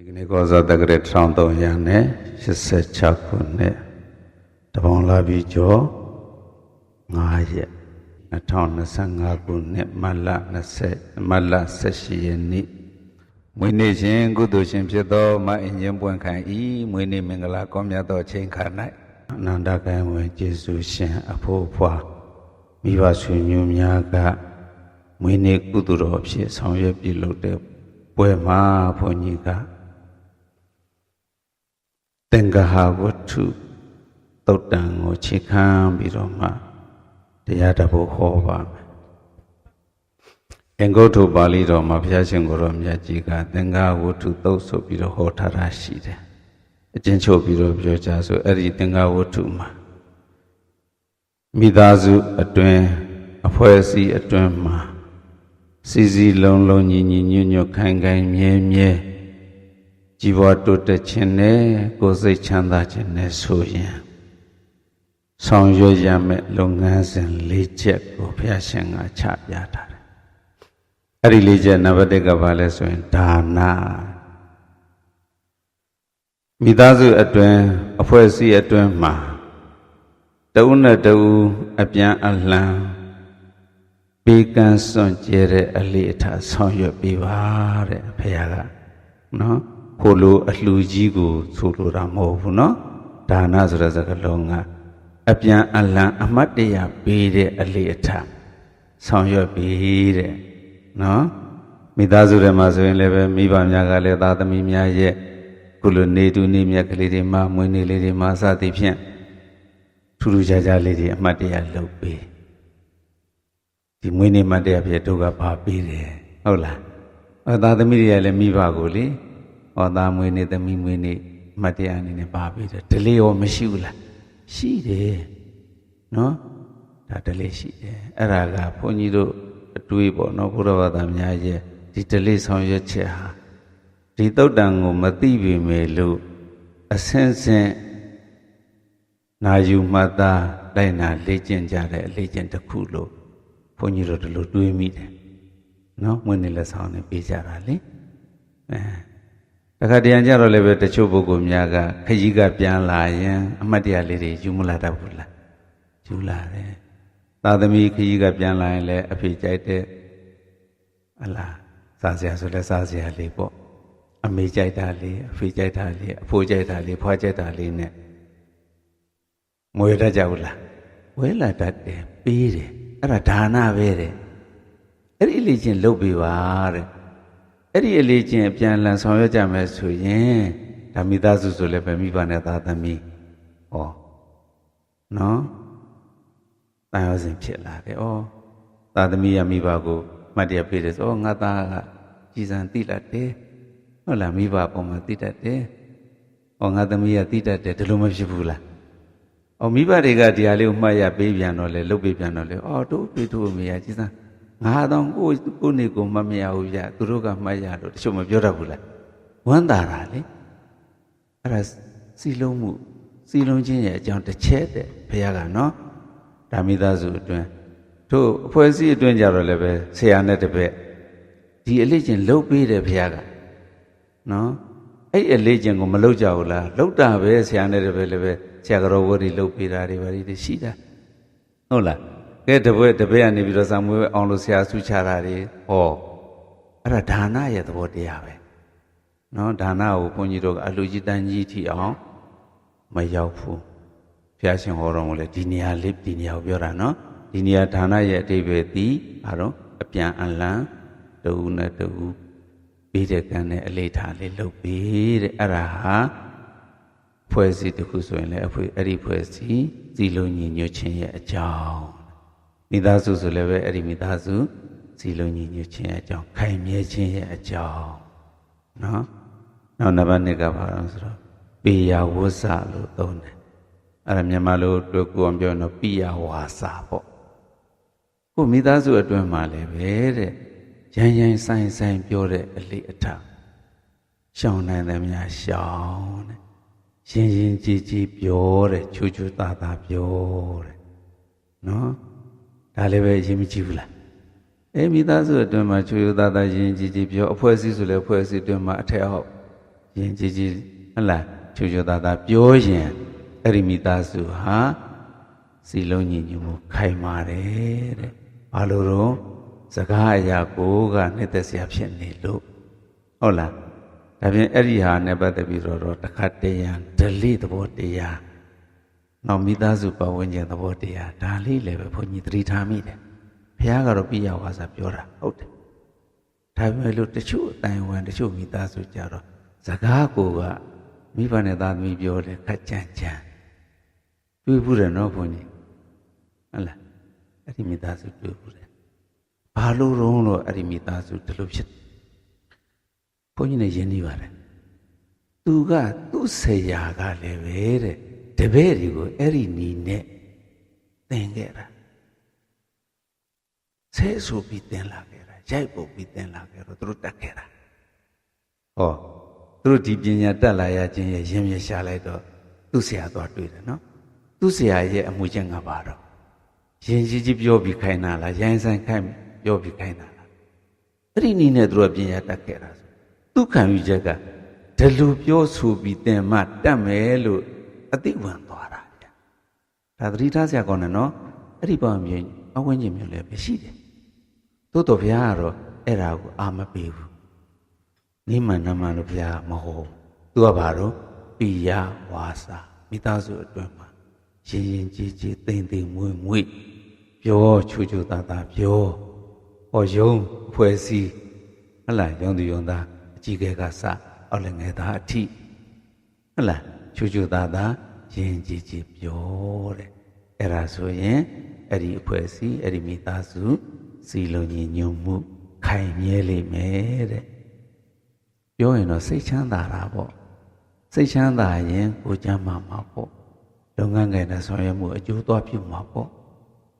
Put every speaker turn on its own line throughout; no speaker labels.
ဒီကနေ့ကောဇာတက္ကရာ1386ခုနှစ်တပေါင်းလာပြီးကျော်9ရက်2025ခုနှစ်မတ်လ20မတ်လ18ရက်နေ့မွေးနေ့ရှင်ကုသိုလ်ရှင်ဖြစ်သောမအင်ဂျင်ပွင့်ခိုင်ဤမွေးနေ့မင်္ဂလာကောင်းမြတ်သောအချိန်ခါ၌အနန္တကံဝင်ကျေးဇူးရှင်အဖို့အဖွာမိဘဆွေမျိုးများကမွေးနေ့ကုသိုလ်တော်ဖြစ်ဆောင်ရွက်ပြုလုပ်တဲ့ပွဲမှာဘုန်းကြီးက သင်္ကဟာဝတ္ထုတုတ်တံကိုခြေခံပြီးတော့မှတရားတပုတ်ဟောပါမယ်။အင်္ဂုတ္တပါဠိတော်မှာဘုရားရှင်ကိုယ်တော်မြတ်ကြီးကသင်္ကဟာဝတ္ထုတုတ်ဆိုပြီးတော့ဟောထားတာရှိတယ်။အကျဉ်းချုပ်ပြီးတော့ပြောကြဆိုအဲ့ဒီသင်္ကဟာဝတ္ထုမှာမိသားစုအတွင်းအဖွဲ့အစည်းအတွင်းမှာစီစီလုံးလုံးညီညီညွတ်ညွတ်ခိုင်ခိုင်မြဲမြဲ ជីវတိုးတက်ခြင်းနဲ့ကိုယ်စိတ်ချမ်းသာခြင်းနဲ့ဆိုရင်ဆောင်ရွက်ရမယ့်လုပ်ငန်းစဉ်၄ချက်ကိုဘုရားရှင်ကချပြထားတယ်။အဲ့ဒီ၄ချက်နံပါတ်၁ကဘာလဲဆိုရင်ဒါနမိသားစုအတွင်းအဖွဲ့အစည်းအတွင်းမှာတဦးနဲ့တဦးအပြန်အလှန်ပေးကမ်းစွန့်ကြဲတဲ့အလေးအထားဆောင်ရွက်ပေးပါတဲ့ဘုရားကနော် ဟိုလိုအလှကြီးကိုဆိုလိုတာမဟုတ်ဘူးနော်ဒါနဆိုတဲ့စကားလုံးကအပြန်အလှန်အမတ်တရပေးတဲ့အလေးအထားဆောင်ရွက်ပေးတဲ့နော်မိသားစုထဲမှာဆိုရင်လည်းပဲမိဘများကလည်းသားသမီးများရဲ့ကုလိုနေတူနေမြတ်ကလေးတွေမှာမွေးနေ့လေးတွေမှာစသည်ဖြင့်ထူးထူးခြားခြားလေးတွေအမတ်တရလုပ်ပေးဒီမွေးနေ့မတ်တရဖြစ်တို့ကပါပေးတယ်ဟုတ်လားအဲသားသမီးတွေကလည်းမိဘကိုလေ ဟောသားမွေးနေ့သမီးမွေးနေ့မတ်တရအနေနဲ့ပါပေးတယ်ဒလေးရောမရှိဘူးလားရှိတယ်နော်ဒါဒလေးရှိတယ်အဲ့ဒါကဘုန်းကြီးတို့အတွေးပေါ့နော်ဘုရားဘာသာများရဲ့ဒီဒလေးဆောင်ရွက်ချက်ဟာဒီတုတ်တန်ကိုမသိပေမဲ့လို့အစင်းစင်းနာယူမှတ်သားလိုက်နာလေ့ကျင့်ကြတဲ့အလေ့ကျင့်တစ်ခုလို့ဘုန်းကြီးတို့ဒီလိုတွေးမိတယ်နော်မွေးနေ့လက်ဆောင်နဲ့ပေးကြတာလေအဲ တခါတရံကြတော့လည်းပဲတချို့ပုဂ္ဂိုလ်များကခကြီးကပြန်လာရင်အမှတ်တရလေးတွေယူမလာတတ်ဘူးလားယူလာတယ်သာသမီခကြီးကပြန်လာရင်လည်းအဖေကြိုက်တဲ့အလားစားစရာဆိုလဲစားစရာလေးပေါ့အမေကြိုက်တာလေးအဖေကြိုက်တာလေးအဖိုးကြိုက်တာလေးဖွားကြိုက်တာလေးနဲ့မွေတတ်ကြဘူးလားဝဲလာတတ်တယ်ပေးတယ်အဲ့ဒါဒါနပဲတဲ့အဲ့ဒီအလေးချင်းလုပ်ပေးပါတဲ့ အဲ့ဒီအလေးချင်းအပြန်လန်ဆောင်ရွက်ကြမယ်ဆိုရင်ဒါမိသားစုဆိုလည်းပဲမိဘနဲ့သားသမီးဟောနော်တန်ရောစဉ်ဖြစ်လာတယ်ဩသားသမီးရမိဘကိုမှတ်တရပေးတယ်ဆိုဩငါသားကကြည်စံတိလာတယ်ဟုတ်လားမိဘပုံမှာတိတတ်တယ်ဩငါသမီးကတိတတ်တယ်ဒီလိုမဖြစ်ဘူးလား။အော်မိဘတွေကဒီဟာလေးကိုမှတ်ရပေးပြန်တော့လေလုပ်ပေးပြန်တော့လေ။အော်တို့ဖေတို့အမေရကြီးစမ်း ငါတော့ကိုကိုနေကိုမမရဘူးဗျ။သူတို့ကမှတ်ရလို့တချို့မပြောတတ်ဘူးလား။ဝမ်းသာတာလေ။အဲ့ဒါစီလုံးမှုစီလုံးချင်းရဲ့အကြောင်းတစ်ချက်တဲ့ဘုရားကနော်။ဒါမိသားစုအတွင်းတို့အဖွဲ့အစည်းအတွင်းကြတော့လည်းပဲဆရာနဲ့တပည့်ဒီအလေးချင်းလှုပ်ပေးတယ်ဘုရားကနော်။အဲ့အလေးချင်းကိုမလှုပ်ကြဘူးလား။လှုပ်တာပဲဆရာနဲ့တပည့်လည်းပဲဆရာကတော်ဝတ်တွေလှုပ်ပေးတာတွေဘာတွေရှိတာဟုတ်လား ကဲတပည့်တပည့်ကနေပြီးတော့စာမွေးအောင်လို့ဆရာဆုချတာတွေဟောအဲ့ဒါဒါနရဲ့သဘောတရားပဲနော်ဒါနကိုဘုန်းကြီးတို့ကအလူကြီးတန်းကြီးထီအောင်မရောက်ဘူးဘုရားရှင်ဟောတော်မူလေဒီနေရာလေးဒီနေရာကိုပြောတာနော်ဒီနေရာဒါနရဲ့အတိပ္ပယ်သည်ဘာတော့အပြန်အလှန်တူနဲ့တူပြီးတဲ့ကံနဲ့အလေးထားလေးလုပ်ပြီးတဲ့အဲ့ဒါဟာဖွဲ့စည်းတစ်ခုဆိုရင်လည်းအဖွေအဲ့ဒီဖွဲ့စည်းစီလုံးညီညွတ်ခြင်းရဲ့အကြောင်း မိသားစုဆိုလည်းပဲအဲ့ဒီမိသားစုစီလုံးညီညွတ်ခြင်းရဲ့အကြောင်းခိုင်မြဲခြင်းရဲ့အကြောင်းနော်နောက်နံပါတ်1ကဘာလဲဆိုတော့ပေယဝဇ္ဇလို့သုံးတယ်အဲ့ဒါမြန်မာလိုတွေ့ကိုအောင်ပြောရင်တော့ပိယဝါစာပေါ့ကိုမိသားစုအတွင်းမှာလည်းပဲတဲ့ရန်ရန်ဆိုင်ဆိုင်ပြောတဲ့အလေးအထရှောင်းနိုင်တယ်များရှောင်းတဲ့ရင်ရင်ကြည်ကြည်ပြောတယ်ချူချူသားသားပြောတယ်နော် ဒါလည်းပဲရင်မကြည့်ဘူးလားအဲမိသားစုအတွင်းမှာချူချူသားသားရင်ကြည်ကြည်ပြောအဖွဲ့အစည်းဆိုလည်းအဖွဲ့အစည်းအတွင်းမှာအထက်အောက်ရရင်ကြီးကြီးဟတ်လားချူချူသားသားပြောရင်အဲ့ဒီမိသားစုဟာစီလုံးညီညွတ်မှုခိုင်မာတယ်တဲ့ဘာလို့တော့စကားအရာကိုကနှစ်သက်စရာဖြစ်နေလို့ဟုတ်လားဒါပြင်အဲ့ဒီဟာနဲ့ပတ်သက်ပြီးတော့တော့တခါတရံဒလိသဘောတရား နောက်မိသားစုပတ်ဝန်းကျင်သဘောတရားဒါလေးလည်းပဲဘုန်းကြီးသတိထားမိတယ်ဘုရားကတော့ပြရဝါစာပြောတာဟုတ်တယ်ဒါပေမဲ့လို့တချို့အတိုင်းဝန်တချို့မိသားစုကြတော့စကားကိုကမိဘနဲ့သားသမီးပြောတယ်ခက်ကြမ်းကြမ်းတွေးဘူးတယ်နော်ဘုန်းကြီးဟုတ်လားအဲ့ဒီမိသားစုတွေးဘူးတယ်ဘာလို့ရုံးလို့အဲ့ဒီမိသားစုဒီလိုဖြစ်ဘုန်းကြီးနဲ့ယဉ်နေပါတယ်သူကသူ့ဆရာကလည်းပဲတဲ့ တပည့်တွေကိုအဲ့ဒီနီနဲ့သင်ခဲ့တာဆဲဆိုပြီးသင်လာခဲ့တာရိုက်ပုတ်ပြီးသင်လာခဲ့တော့သူတို့တက်ခဲ့တာဟောသူတို့ဒီပညာတက်လာရခြင်းရဲ့ရင်မြရှာလိုက်တော့သူ့ဆရာသွားတွေ့တယ်နော်သူ့ဆရာရဲ့အမှုချင်းကပါတော့ရင်ကြီးကြီးပြောပြီးခိုင်းတာလားရိုင်းဆိုင်ခိုင်းပြောပြီးခိုင်းတာလားအဲ့ဒီနီးနဲ့သူတို့ပညာတက်ခဲ့တာဆိုသူခံယူချက်ကဒီလိုပြောဆိုပြီးသင်မှတတ်မယ်လို့ အသိဝင်သွားတာဗျဒါသတိထားစရာကောင်းတယ်နော်အဲ့ဒီပေါ့မြေအဝင်းကျင်မျိုးလည်းပဲရှိတယ်သို့တော်ဘုရားကတော့အဲ့ဒါကိုအာမပေးဘူးနိမန်နမန်လို့ဘုရားမဟုတ်သူကဘာတော့ပိယဝါစာမိသားစုအတွင်းမှာရင်ရင်ကြီးကြီးတိမ်တိမ်မွေ့မွေ့ပြောချူချူသားသားပြောဟောယုံအဖွဲ့စည်းဟလာယုံသူယုံသားအကြီးကဲကစအောက်လည်းငယ်သားအထိဟလာ ချူချူသားသားရင်ကြီးကြီးပြောတဲ့အဲ့ဒါဆိုရင်အဲ့ဒီအဖွဲ့အစည်းအဲ့ဒီမိသားစုစီလုံးညီညွတ်မှု ခိုင်မြဲလိမ့်မယ်တဲ့ပြောရင်တော့စိတ်ချမ်းသာတာပေါ့စိတ်ချမ်းသာရင်ကိုယ်ချမ်းသာမှာပေါ့လုပ်ငန်းငယ်နဲ့ဆောင်ရွက်မှုအကျိုးသွားပြုမှာပေါ့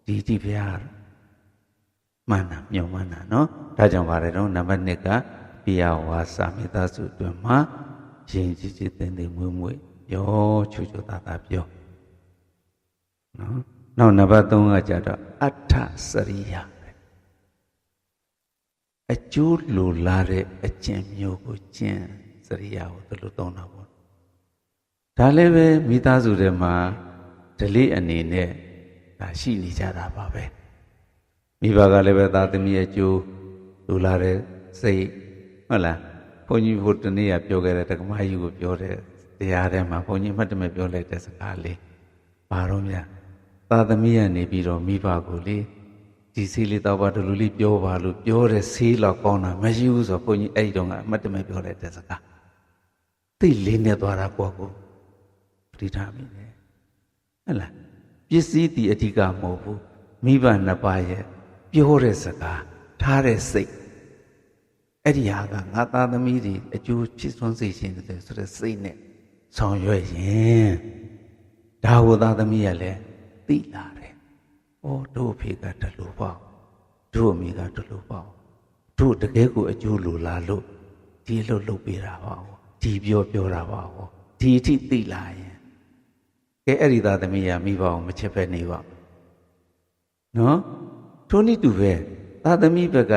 ဒီတိဖျားမှန်တာမြုံမှန်တာနော်ဒါကြောင့်ပါတယ်တော့နံပါတ်1ကပိယဝါစာမိသားစုအတွင်းမှာရင်ကြီးကြီးတင်းတင်းမွေ့မွေ့ ပြောချူချူသားသားပြောနော်နောက်နံပါတ်3ကကြတော့အဋ္ဌစရိယအကျိုးလိုလားတဲ့အကျင့်မျိုးကိုကျင့်စရိယကိုသူလိုသုံးတာပေါ့ဒါလည်းပဲမိသားစုထဲမှာဒလိအနေနဲ့ဒါရှိနေကြတာပါပဲမိဘကလည်းပဲသာသမီရဲ့ကျိုးလိုလားတဲ့စိတ်ဟုတ်လားဘုန်းကြီးဘုတနေ့ကပြောခဲ့တဲ့တက္ကမကြီးကိုပြောတဲ့ တရားထဲမှာဘုန်းကြီးမှတ်တမဲ့ပြောလိုက်တဲ့စကားလေးဘာတော့များသာသမီကနေပြီးတော့မိဘကိုလေဒီဆေးလေးတော့ပါဒလူလေးပြောပါလို့ပြောတဲ့ဆေးလောက်ကောင်းတာမရှိဘူးဆိုတော့ဘုန်းကြီးအဲ့ဒီတော့ကအမှတ်တမဲ့ပြောလိုက်တဲ့စကားသိလေးနဲ့သွားတာကိုကိုပဋိဌာမိတယ်ဟဲ့လားပစ္စည်းဒီအဓိကမဟုတ်ဘူးမိဘနှစ်ပါးရဲ့ပြောတဲ့စကားထားတဲ့စိတ်အဲ့ဒီဟာကငါသားသမီးတွေအကျိုးဖြစ်သွန်းစေခြင်းတဲ့ဆိုတဲ့စိတ်နဲ့ ဆောင်ရွက်ရင်ဒါဝသားသမီးရလည်းသိလာတယ်။အော်တို့ဖေကတလူပေါ့တို့အမိကတလူပေါ့တို့တကယ်ကိုအကျိုးလိုလားလို့ဒီလှုပ်လှုပ်ပေးတာပါ။ဒီပြောပြောတာပါ။ဒီအထိသိလာရင်ကဲအဲ့ဒီသားသမီးရမိဘအောင်မချစ်ဖက်နေပါနော်ထိုနည်းတူပဲသားသမီးဘက်က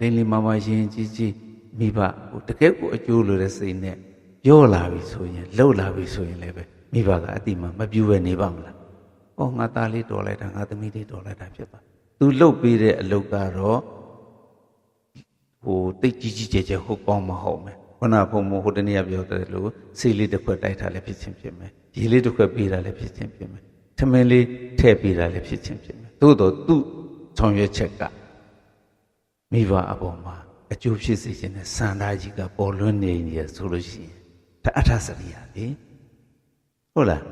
လင်းလင်းမမရင်ကြီးကြီးမိဘဟိုတကယ်ကိုအကျိုးလိုတဲ့စိတ်နဲ့ ပြောလာပြီဆိုရင်လှုပ်လာပြီဆိုရင်လည်းပဲမိဘကအတိမမပြူပဲနေပါမလား။အော်ငါသားလေးတော်လိုက်တာငါသမီးလေးတော်လိုက်တာဖြစ်ပါ။သူလှုပ်ပေးတဲ့အလုပ်ကတော့ဟိုတိတ်ကြီးကြီးကျယ်ကျယ်ဟုတ်ကောင်းမဟုတ်မယ်။ခုနဘုံမဟိုတနေ့ကပြောတယ်လို့ဆေးလေးတစ်ခွက်တိုက်ထားလည်းဖြစ်ချင်းဖြစ်မယ်။ရေလေးတစ်ခွက်ပေးတာလည်းဖြစ်ချင်းဖြစ်မယ်။ထမင်းလေးထည့်ပေးတာလည်းဖြစ်ချင်းဖြစ်မယ်။သို့တော့သူ့ဆောင်ရွက်ချက်ကမိဘအပေါ်မှာအကျိုးဖြစ်စေခြင်းနဲ့စန္ဒာကြီးကပေါ်လွင်နေရဆိုလို့ရှိရင် ဒါအထစရိယာလေဟုတ်လား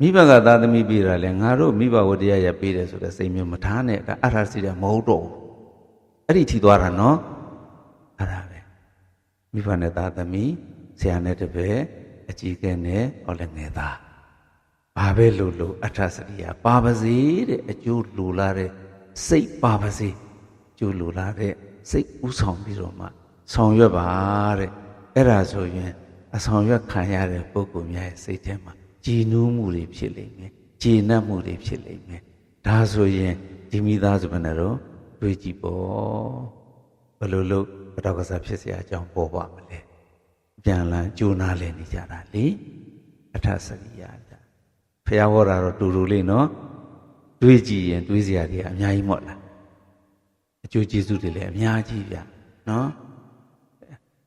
မိဘကသာသမီပေးတာလဲငါတို့မိဘဝတရားရပေးတယ်ဆိုတဲ့စိတ်မျိုးမထားနဲ့ဒါအထစရိယာမဟုတ်တော့ဘူးအဲ့ဒီထိသွားတာနော်အဲ့ဒါပဲမိဘနဲ့သာသမီဆရာနဲ့တပည့်အကြီးကဲနဲ့ဟောလည်းငယ်သားဘာပဲလို့လို့အထစရိယာပါပါစေတဲ့အကျိုးလိုလားတဲ့စိတ်ပါပါစေကျိုးလိုလားတဲ့စိတ်ဥဆောင်ပြီးတော့မှဆောင်ရွက်ပါတဲ့အဲ့ဒါဆိုရင် အဆောင်ရွက်ခံရတဲ့ပုဂ္ဂိုလ်များရဲ့စိတ်ထဲမှာကြည်နူးမှုတွေဖြစ်လိမ့်မယ်ကြည်နပ်မှုတွေဖြစ်လိမ့်မယ်ဒါဆိုရင်ဒီမိသားစုဘယ်နဲ့တော့တွေးကြည့်ပေါ့ဘယ်လိုလုပ်ဘတော်ကစားဖြစ်เสียအကြောင်းပေါ်ပါမလဲ ပြန်လန်းကြိုးနာလဲနေကြတာလေအထစရိယာကြဖះဟောတာတော့တူတူလေးနော်တွေးကြည့်ရင်တွေးစရာတွေအများကြီးမော့လားအကျိုးကျေးဇူးတွေလည်းအများကြီးဗျနော်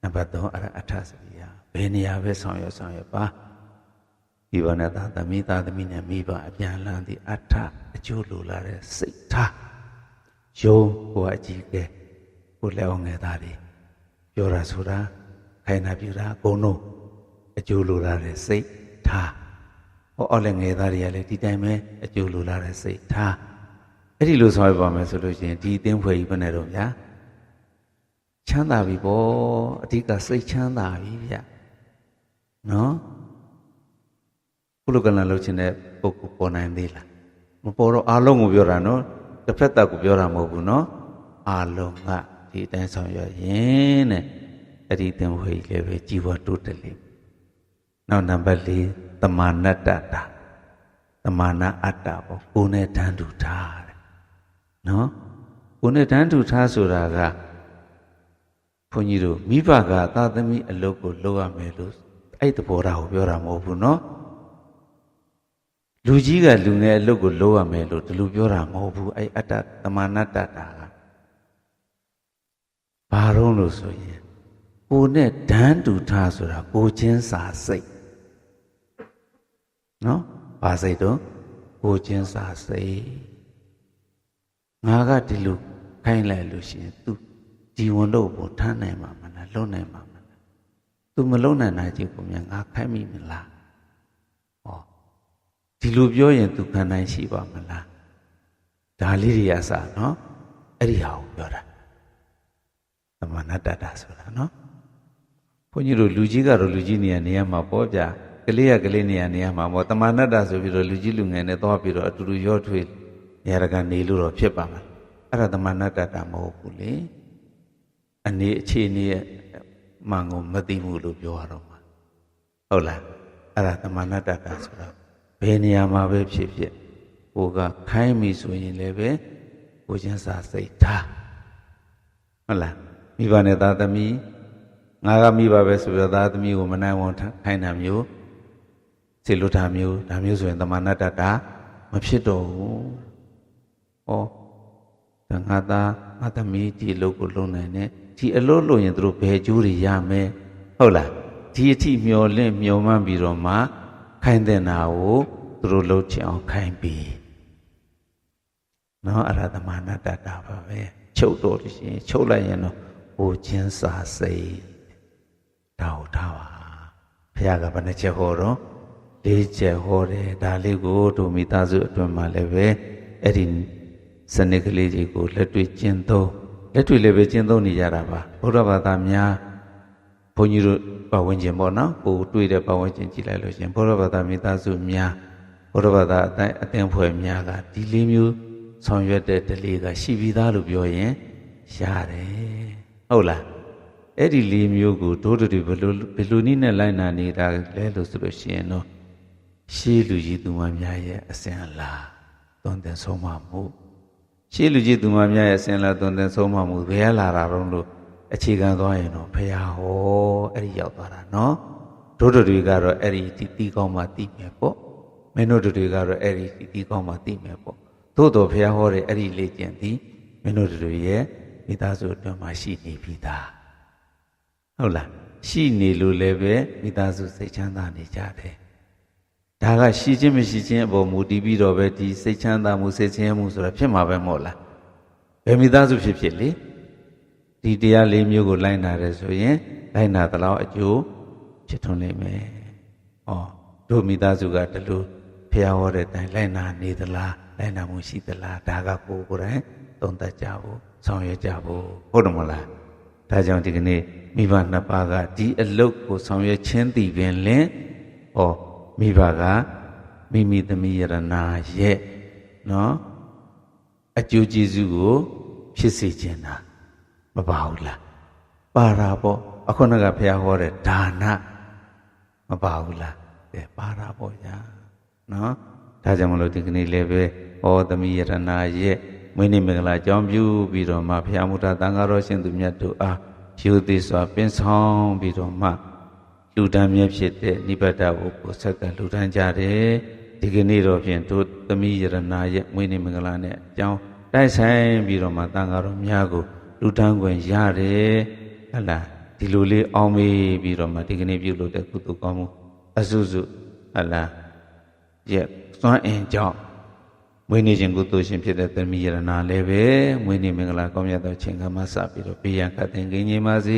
နံပါတ်3အဲ့ဒါအထစရိယာ ယာ ဘယ်နေရာပဲဆောင်ရွက်ဆောင်ရွက်ပါဒီဘာနဲ့သာသမီသားသမီးနဲ့မိဘအပြန်လန်းသည့်အထအကျိုးလိုလာတဲ့စိတ်ထားယုံကိုအကြည့်ကဲကိုလည်းအောင်ငယ်သားတွေပြောတာဆိုတာခိုင်နာပြူတာအကုန်လုံးအကျိုးလိုလာတဲ့စိတ်ထားဟောအော်လည်းငယ်သားတွေကလည်းဒီတိုင်းပဲအကျိုးလိုလာတဲ့စိတ်ထားအဲ့ဒီလိုဆောင်ရွက်ပါမယ်ဆိုလို့ရှိရင်ဒီအသင်းဖွဲ့ကြီးဘယ်နဲ့တော့ဗျာချမ်းသာပြီပေါ့အဓိကစိတ်ချမ်းသာပြီဗျ နော်ခုလိုကလန်လုပ်ချင်တဲ့ပုဂ္ဂိုလ်ပေါ်နိုင်သေးလားမပေါ်တော့အားလုံးကိုပြောတာနော်တစ်ဖက်သက်ကိုပြောတာမဟုတ်ဘူးနော်အားလုံးကဒီအတိုင်းဆောင်ရွက်ရင်တဲ့အဲ့ဒီသင်္ဝေကြီးလည်းပဲជីវတိုးတက်လိမ့်နောက်နံပါတ်၄တမာနတ္တတာတမာနာအတ္တပေါ့ကိုယ်နဲ့တန်းတူထားတဲ့နော်ကိုယ်နဲ့တန်းတူထားဆိုတာကဘုန်းကြီးတို့မိဘကသာသမီအလုပ်ကိုလုပ်ရမယ်လို့ အဲ့တဘောထားကိုပြောတာမဟုတ်ဘူးနော်လူကြီးကလူငယ်အလုပ်ကိုလုပ်ရမယ်လို့ဒီလိုပြောတာမဟုတ်ဘူးအဲ့အတ္တတမာနတ္တတာကဘာတော့လို့ဆိုရင်ကိုနဲ့ဒန်းတူထားဆိုတာကိုချင်းစာစိတ်နော်ဘာစိတ်တော့ကိုချင်းစာစိတ်ငါကဒီလိုခိုင်းလိုက်လို့ရှိရင် तू ဒီဝန်တော့ဘုထမ်းနိုင်မှာမလားလုံနိုင်မှာ မလား तू မလုံနိုင်နိုင်ကြည့်ကိုမြန်ငါခိုင်းမိမလားဟောဒီလိုပြောရင် तू ခံနိုင်ရှိပါမလားဒါလေးတွေအစားနော်အဲ့ဒီဟာကိုပြောတာသမဏတ္တတာဆိုတာနော်ဘုန်းကြီးတို့လူကြီးကတော့လူကြီးနေရာနေရာမှာပေါ့ဗျာကလေးကကလေးနေရာနေရာမှာပေါ့တမဏတ္တဆိုပြီးတော့လူကြီးလူငယ်နဲ့သွားပြီးတော့အတူတူရောထွေးနေရာကနေလို့တော့ဖြစ်ပါမှာအဲ့ဒါတမဏတ္တတာမဟုတ်ဘူးလေအနေအခြေအနေရဲ့ မှန်ကိုမသိမှုလို့ပြောရတော့မှာဟုတ်လားအဲ့ဒါတမဏတ္တတာဆိုတာဘယ်နေရာမှာပဲဖြစ်ဖြစ်ကိုကခိုင်းပြီဆိုရင်လည်းပဲကိုချင်းစာစိတ်ထားဟုတ်လားမိဘနဲ့သားသမီးငါကမိဘပဲဆိုတော့သားသမီးကိုမနိုင်ဝန်ခိုင်းတာမျိုးစေလွတ်တာမျိုးဒါမျိုးဆိုရင်တမဏတ္တတာမဖြစ်တော့ဘူး။ဩဒါငါသားငါသမီးဒီအလုပ်ကိုလုပ်နိုင်တယ် ဒီအလုပ်လုပ်ရင်တို့ဘယ်ကျိုးတွေရမယ်ဟုတ်လားဒီအထိမျောလင့်မျောမှန်းပြီးတော့မှခိုင်းတဲ့နာကိုသူတို့လှုပ်ချင်အောင်ခိုင်းပြီးနော်အရသမဏတ္တတာပါပဲချုပ်တော့လို့ရှိရင်ချုပ်လိုက်ရင်တော့ဟိုချင်းစာစိတ်ဒါဟုတ်ထားပါဘုရားကဘယ်နှချက်ဟောတော့လေးချက်ဟောတယ်ဒါလေးကိုတို့မိသားစုအတွင်းမှာလည်းပဲအဲ့ဒီစနစ်ကလေးကြီးကိုလက်တွေ့ကျင့်သုံး လက်တွေ့လည်းပဲကျင့်သုံးနေကြတာပါဘုရားဘာသာများဘုန်းကြီးတို့ပတ်ဝန်းကျင်ပေါ့နော်ကိုတွေ့တဲ့ပတ်ဝန်းကျင်ကြည့်လိုက်လို့ရှင်ဘုရားဘာသာမိသားစုများဘုရားဘာသာအတိုင်းအသင်ဖွဲ့များကဒီလေးမျိုးဆောင်ရွက်တဲ့တလေးကရှိပြီးသားလို့ပြောရင်ရတယ်ဟုတ်လားအဲ့ဒီလေးမျိုးကိုဒိုးတူဘယ်လိုဘယ်လိုနည်းနဲ့လိုက်နာနေတာလဲလို့ဆိုလို့ရှိရင်တော့ရှေးလူကြီးသူမများရဲ့အစဉ်အလာသွန်သင်ဆုံးမမှု ရှေးလူကြီးသူမများရဲ့အစဉ်အလာသွန်သင်ဆုံးမမှုဘယ်လာတာတော့လို့အခြေခံသွားရင်တော့ဖရာဟောအဲ့ဒီရောက်သွားတာနော်ဒိုးတူတွေကတော့အဲ့ဒီတီတီကောင်းမှသိမယ်ပေါ့မင်းတို့တွေကတော့အဲ့ဒီတီတီကောင်းမှသိမယ်ပေါ့သို့တော်ဖရာဟောတဲ့အဲ့ဒီလေ့ကျင့်သည်မင်းတို့တွေရဲ့မိသားစုအတွင်းမှာရှိနေပြီသားဟုတ်လားရှိနေလို့လည်းပဲမိသားစုစိတ်ချမ်းသာနေကြတယ် ဒါကရှိခြင်းမရှိခြင်းအပေါ်မူတည်ပြီးတော့ပဲဒီစိတ်ချမ်းသာမှုစိတ်ဆင်းရဲမှုဆိုတာဖြစ်မှာပဲမဟုတ်လားဘယ်မိသားစုဖြစ်ဖြစ်လေဒီတရားလေးမျိုးကိုလိုက်နာတယ်ဆိုရင်လိုက်နာသလောက်အကျိုးဖြစ်ထွန်းလိမ့်မယ်။ဩတို့မိသားစုကတလူဖျားဟောတဲ့တိုင်လိုက်နာနေသလားလိုက်နာမှုရှိသလားဒါကကိုယ်ကိုယ်တိုင်သုံးသပ်ကြဖို့ဆောင်ရွက်ကြဖို့ဟုတ်တယ်မလား။ဒါကြောင့်ဒီကနေ့မိဘနှစ်ပါးကဒီအလုတ်ကိုဆောင်ရွက်ခြင်းတည်ပင်လင်ဩ မိဘကမိမိသမီးယရနာရဲ့နော်အကျိုးကျေးဇူးကိုဖြစ်စေခြင်းတာမပါဘူးလားပါတာပေါ့အခုနကဘုရားဟောတဲ့ဒါနမပါဘူးလားကဲပါတာပေါ့ညာနော်ဒါကြောင့်မလို့ဒီကနေ့လည်းပဲဟောသမီးယရနာရဲ့မွေးနေ့မင်္ဂလာကြောင်းပြုပြီးတော့မှဘုရားမူတာတန်ဃာတော်ရှင်သူမြတ်တို့အားယူသည်စွာပင်ဆောင်ပြီးတော့မှ လူတန်းမြတ်ဖြစ်တဲ့နိဗ္ဗာန်ကိုကိုဆက်ကလူတန်းကြတယ်ဒီကနေ့တော့ဖြင့်တို့သမီးယရနာရဲ့မွေးနေ့မင်္ဂလာနဲ့အကြောင်းတိုက်ဆိုင်ပြီးတော့မှတန်ဃာတော်များကိုလူတန်းခွင့်ရတယ်ဟတ်လားဒီလိုလေးအောင်မေးပြီးတော့မှဒီကနေ့ပြုလုပ်တဲ့ကုသိုလ်ကောင်းမှုအစုစုဟတ်လားရဲ့သွမ်းအင်ကြောင့်မွေးနေ့ခြင်းကုသိုလ်ရှင်ဖြစ်တဲ့သမီးယရနာလည်းပဲမွေးနေ့မင်္ဂလာကောင်းမြတ်သောချိန်ခါမှစပြီးတော့ဘေးရန်ခတ်သိမ်းကင်းခြင်းပါစေ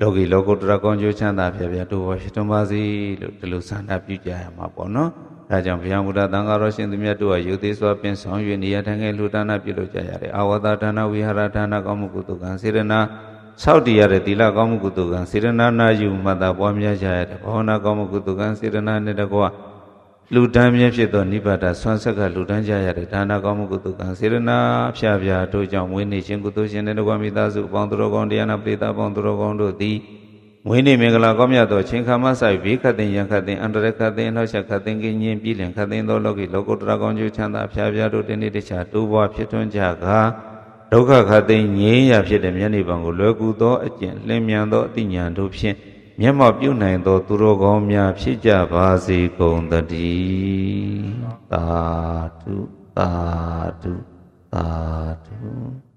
လောကီလောကုတ္တရာကောင်းကျိုးချမ်းသာဖျားဖျားတို့ဘောရှိသွန်ပါစေလို့ဒီလိုဆန္ဒပြုကြရမှာပေါ့နော်ဒါကြောင့်ဘုရားမူတာတန်ဃာတော်ရှင်သူမြတ်တို့ဟာယုသေးစွာပင်ဆောင်၍နေရထိုင်ခဲ့လူဒါနပြုလုပ်ကြရတယ်အာဝါဒဒါနဝိဟာရဒါနကောင်းမှုကုသိုလ်ကံစေရနာဆောက်တည်ရတဲ့သီလကောင်းမှုကုသိုလ်ကံစေရနာနာယူမှတ်သားပွားများကြရတဲ့ဘာဝနာကောင်းမှုကုသိုလ်ကံစေရနာနဲ့တကွာ လူတန်းမြတ်ဖြစ်သောနိဗ္ဗာန်ဆွမ်းဆက်ကလူတန်းကြရတဲ့ဒါနကောင်းမှုကုသိုလ်ကံစေရနာဖြာဖြာတို့ကြောင့်မွေးနေ့ခြင်းကုသိုလ်ရှင်တဲ့ကွာမိသားစုအပေါင်းသူတော်ကောင်းတရားနာပရိသတ်အပေါင်းသူတော်ကောင်းတို့သည်မွေးနေ့မင်္ဂလာကောင်းမြတ်သောချိန်ခါမဆိုင်ဘေးခတ်သိမ်းရန်ခတ်သိမ်းအန္တရခတ်သိမ်းနောက်ချက်ခတ်သိမ်းကင်းခြင်းပြည်လင်ခတ်သိမ်းသောလောကီလောကုတ္တရာကောင်းကျိုးချမ်းသာဖြာဖြာတို့တနေ့တခြားတိုးပွားဖြစ်ထွန်းကြကားဒုက္ခခတ်သိမ်းငြိမ်းရာဖြစ်တဲ့မျက်နှာပံကိုလွယ်ကူသောအကျင့်လင်းမြန်သောအတိညာတို့ဖြင့် မျက်မှောက်ပြုနိုင်သော သူတော်ကောင်းများဖြစ်ကြပါစေကုန်သတည်းသာဓုသာဓုသာဓု